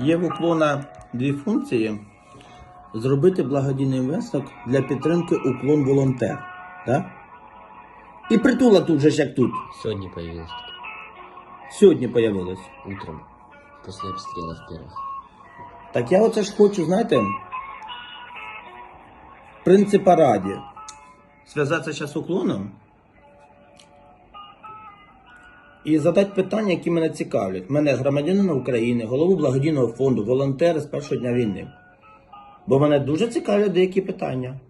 Є в уклона дві функції. Зробити благодійний внесок для підтримки уклон волонтер. Да? І притула тут же ж як тут. Сегодня появилась Сьогодні появилось. утром, после обстрелов первых. Так я оце ж хочу, знаєте, принципа раді. Зв'язатися з уклоном і задати питання, які мене цікавлять. Мене громадянина України, голову благодійного фонду, волонтери з першого дня війни. Бо мене дуже цікавлять деякі питання.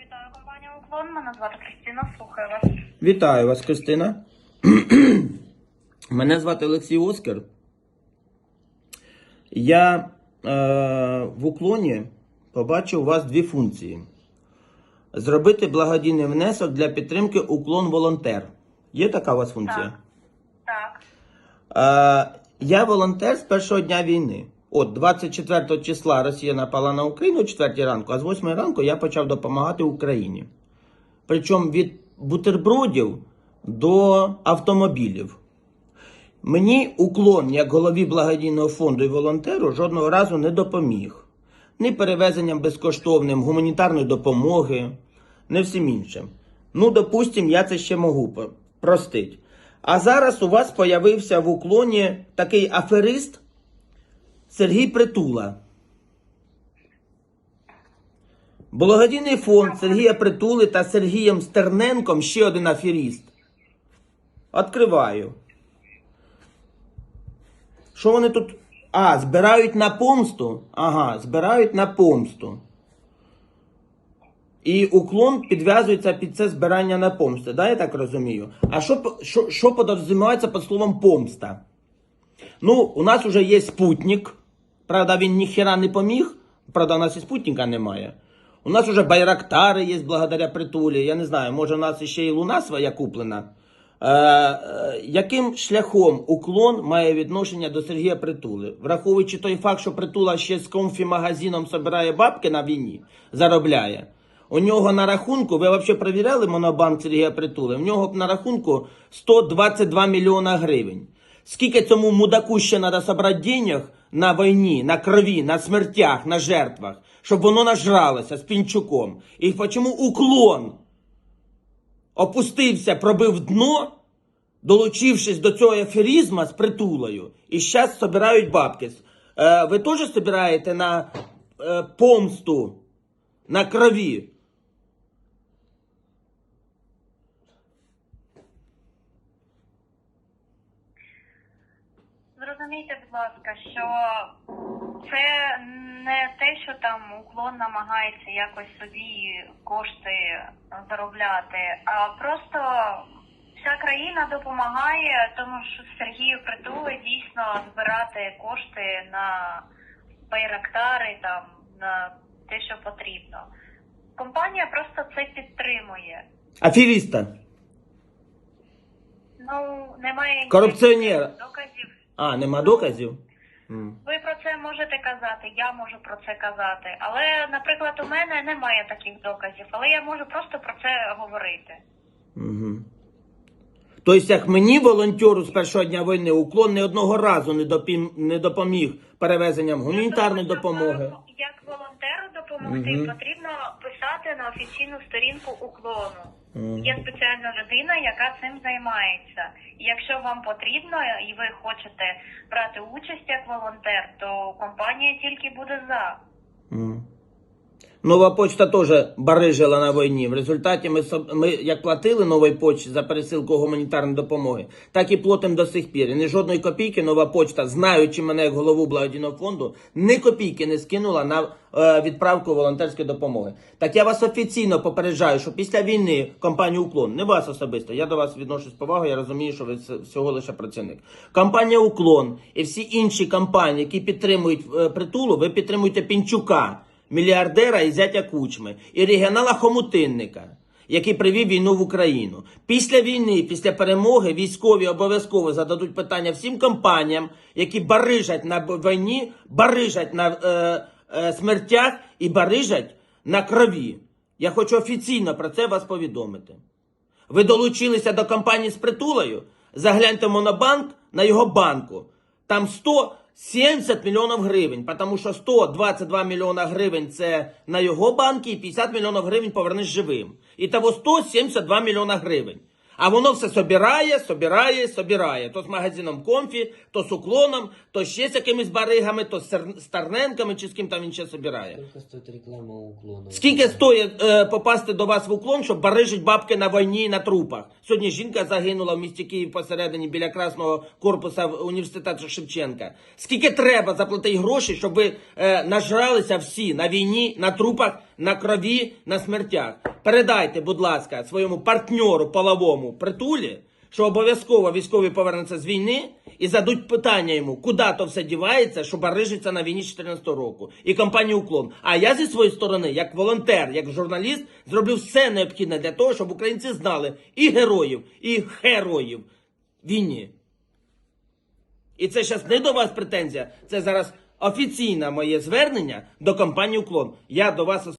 Вітаю компанія Уклон. Мене звати Кристина. Слухаю вас. Вітаю вас, Кристина. Мене звати Олексій Оскар. Я е, в уклоні побачив у вас дві функції: зробити благодійний внесок для підтримки уклон волонтер. Є така у вас функція? Так. Е, я волонтер з першого дня війни. От 24 числа Росія напала на Україну о 4 ранку, а з 8 ранку я почав допомагати Україні. Причому від бутербродів до автомобілів. Мені уклон, як голові благодійного фонду і волонтеру, жодного разу не допоміг. Ні перевезенням безкоштовним гуманітарної допомоги, не всім іншим. Ну, допустим, я це ще можу простити. А зараз у вас появився в уклоні такий аферист Сергій Притула. Благодійний фонд Сергія Притули та Сергієм Стерненком ще один аферіст. Откриваю. Що вони тут? А, збирають на помсту? Ага, збирають на помсту. І уклон підв'язується під це збирання на помсту, да, я так розумію? А що, що, що подразумівається під словом помста? Ну, у нас вже є спутник. Правда, він ніхера не поміг. Правда, у нас і спутника немає. У нас вже байрактари є благодаря притулі. Я не знаю, може у нас ще і луна своя куплена. Е, е, яким шляхом уклон має відношення до Сергія Притули? Враховуючи той факт, що притула ще з комфі-магазином собирає бабки на війні, заробляє. У нього на рахунку, ви взагалі перевіряли монобанк Сергія Притули? У нього на рахунку 122 мільйона гривень. Скільки цьому мудаку ще треба зібрати денег на війні, на крові, на смертях, на жертвах, щоб воно нажралося з пінчуком? І чому уклон опустився, пробив дно, долучившись до цього аферизму з притулою, і зараз збирають бабки. Е, ви теж збираєте на е, помсту, на крові? Зрозумійте, будь ласка, що це не те, що там уклон намагається якось собі кошти заробляти, а просто вся країна допомагає, тому що Сергію Притули дійсно збирати кошти на байрактари, там на те, що потрібно. Компанія просто це підтримує. Аферіста. Ну, немає ніяких доказів. А, нема доказів? Ви про це можете казати, я можу про це казати. Але, наприклад, у мене немає таких доказів, але я можу просто про це говорити. Угу. Тобто, як мені, волонтеру з першого дня війни, уклон ні одного разу не, допім... не допоміг перевезенням гуманітарної допомоги. Як волонтеру допомогти, Мгм. потрібно писати на офіційну сторінку уклону. Є спеціальна людина, яка цим займається. І якщо вам потрібно і ви хочете брати участь як волонтер, то компанія тільки буде за. М. Нова почта теж барижила на війні. В результаті ми, ми як платили новій почті за пересилку гуманітарної допомоги, так і платимо до сих пір. І ні жодної копійки нова почта, знаючи мене як голову благодійного фонду, ні копійки не скинула на е, відправку волонтерської допомоги. Так я вас офіційно попереджаю, що після війни компанія Уклон, не вас особисто, я до вас відношусь з повагою, я розумію, що ви всього лише працівник. Компанія Уклон і всі інші компанії, які підтримують е, притулу, ви підтримуєте Пінчука мільярдера і зятя Кучми, і регіонала Хомутинника, який привів війну в Україну. Після війни, після перемоги, військові обов'язково зададуть питання всім компаніям, які барижать на війні, барижать на е, е, смертях і барижать на крові. Я хочу офіційно про це вас повідомити. Ви долучилися до компанії з притулою? Загляньте в монобанк на його банку. Там 100 70 мільйонів гривень, тому що 122 мільйона гривень це на його банки і 50 мільйонів гривень повернеш живим. І того 172 мільйона гривень. А воно все собирає, собирає, собирає. То з магазином Комфі, то з уклоном, то ще з якимись баригами, то з Старненками чи з ким там він ще собирає. Сколько стоит реклама у уклона? Скільки стоїть е, попасти до вас в уклон, щоб барижить бабки на війні і на трупах? Сьогодні жінка загинула в місті Київ посередині біля Красного корпуса університету Шевченка. Скільки треба заплатити грошей, щоб ви е, нажралися всі на війні, на трупах, на крові, на смертях? Передайте, будь ласка, своєму партнеру половому притулі, що обов'язково військові повернуться з війни і задуть питання йому, куди то все дівається, що барижиться на війні 14 року. І компанія Уклон. А я зі своєї сторони, як волонтер, як журналіст, зроблю все необхідне для того, щоб українці знали і героїв, і героїв війні. І це зараз не до вас претензія, це зараз офіційне моє звернення до компанії Уклон. Я до вас